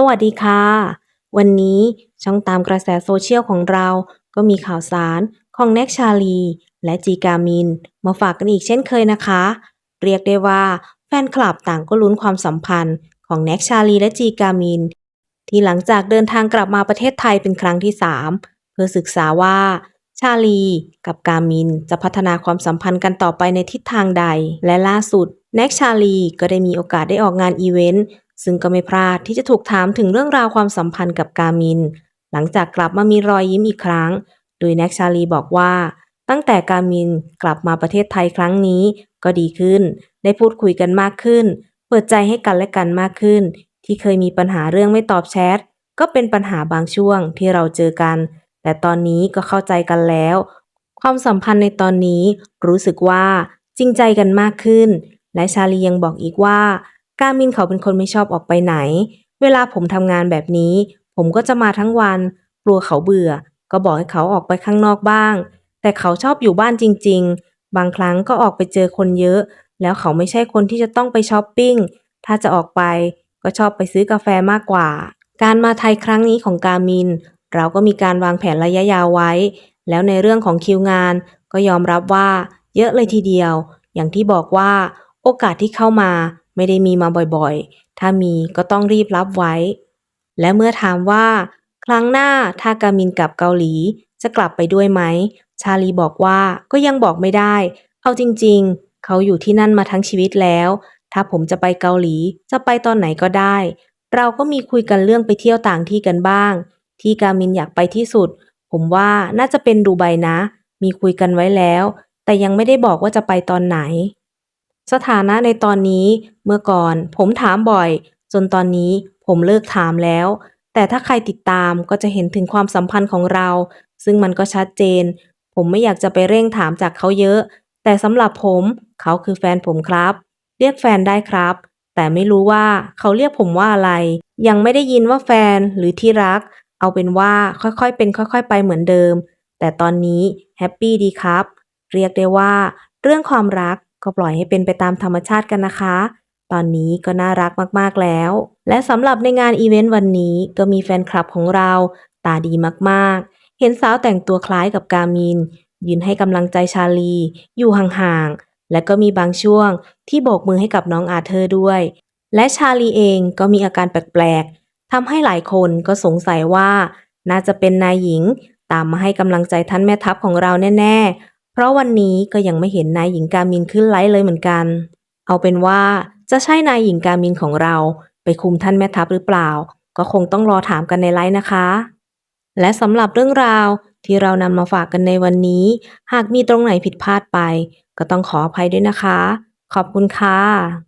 สวัสดีค่ะ วันนี้ช่องตามกระแสโซเชียลของเราก็มีข่าวสารของแน็กชาลี และจีกามิน มาฝากกันอีกเช่นเคยนะคะ เรียกได้ว่าแฟนคลับต่างก็ลุ้นความสัมพันธ์ของแน็กชาลีและจีกามิน ที่หลังจากเดินทางกลับมาประเทศไทยเป็นครั้งที่ 3 เพื่อศึกษาว่า ชาลีกับกามินจะพัฒนาความสัมพันธ์กันต่อไปในทิศทางใด และล่าสุดแน็กชาลีก็ได้มีโอกาสได้ออกงานอีเวนต์ ซึ่งก็ไม่พลาดที่จะถูกถามถึงเรื่องราวความสัมพันธ์กับกามิน หลังจากกลับมามีรอยยิ้มอีกครั้ง โดยแน็กชาลีบอกว่า ตั้งแต่กามินกลับมาประเทศไทยครั้งนี้ ก็ดีขึ้น ได้พูดคุยกันมากขึ้น เปิดใจให้กันและกันมากขึ้น ที่เคยมีปัญหาเรื่องไม่ตอบแชทก็เป็นปัญหาบางช่วงที่เราเจอกัน แต่ตอนนี้ก็เข้าใจกันแล้ว ความสัมพันธ์ในตอนนี้รู้สึกว่าจริงใจกันมากขึ้น และชาลียังบอกอีกว่า กามินเขาเป็นคนไม่ชอบออกไปไหน เวลาผมทำงานแบบนี้ ผมก็จะมาทั้งวัน กลัวเขาเบื่อ ก็บอกให้เขาออกไปข้างนอกบ้าง แต่เขาชอบอยู่บ้านจริง ๆ บางครั้งก็ออกไปเจอคนเยอะ แล้วเขาไม่ใช่คนที่จะต้องไปช้อปปิ้ง ถ้าจะออกไปก็ชอบไปซื้อกาแฟมากกว่า การมาไทยครั้งนี้ของกามิน เราก็มีการวางแผนระยะยาวไว้ แล้วในเรื่องของคิวงาน ก็ยอมรับว่า เยอะเลยทีเดียว อย่างที่บอกว่า โอกาสที่เข้ามา ไม่ได้มีมาบ่อยๆ ถ้ามีก็ต้องรีบรับไว้ และเมื่อถามว่า ครั้งหน้าถ้ากามินกลับเกาหลีจะกลับไปด้วยไหม ชาลีบอกว่าก็ยังบอกไม่ได้ เอาจริงๆ เขาอยู่ที่นั่นมาทั้งชีวิตแล้ว ถ้าผมจะไปเกาหลีจะไปตอนไหนก็ได้ เราก็มีคุยกันเรื่องไปเที่ยวต่างที่กันบ้าง ที่กามินอยากไปที่สุด ผมว่าน่าจะเป็นดูไบนะ มีคุยกันไว้แล้ว แต่ยังไม่ได้บอกว่าจะไปตอนไหน สถานะในตอนนี้เมื่อก่อนผมถามบ่อย จนตอนนี้ผมเลิกถามแล้ว แต่ถ้าใครติดตามก็จะเห็นถึงความสัมพันธ์ของเรา ซึ่งมันก็ชัดเจน ผมไม่อยากจะไปเร่งถามจากเขาเยอะ แต่สำหรับผมเขาคือแฟนผมครับ เรียกแฟนได้ครับ แต่ไม่รู้ว่าเขาเรียกผมว่าอะไร ยังไม่ได้ยินว่าแฟนหรือที่รัก เอาเป็นว่าค่อยๆเป็นค่อย ๆ ไปเหมือนเดิม แต่ตอนนี้แฮปปี้ดีครับ เรียกได้ว่า เรื่องความรัก ก็ปล่อยให้เป็นไปตามธรรมชาติกันนะคะ ตอนนี้ก็น่ารักมากๆแล้ว และสำหรับในงานอีเวนต์วันนี้ก็มีแฟนคลับของเราตาดีมากๆ เห็นสาวแต่งตัวคล้ายกับกามิน ยืนให้กำลังใจชาลี อยู่ห่างๆ และก็มีบางช่วงที่โบกมือให้กับน้องอาเธอร์ด้วย และชาลีเองก็มีอาการแปลกๆทำให้หลายคนก็สงสัยว่า น่าจะเป็นนายหญิง ตามมาให้กำลังใจท่านแม่ทัพของเราแน่ๆ เพราะวันนี้ก็ยังไม่เห็นนายหญิงกามินขึ้นไลฟ์เลยเหมือนกัน เอาเป็นว่าจะใช่นายหญิงกามินของเราไปคุมท่านแม่ทัพหรือเปล่า ก็คงต้องรอถามกันในไลฟ์นะคะ และสำหรับเรื่องราวที่เรานำมาฝากกันในวันนี้ หากมีตรงไหนผิดพลาดไป ก็ต้องขออภัยด้วยนะคะ ขอบคุณค่ะ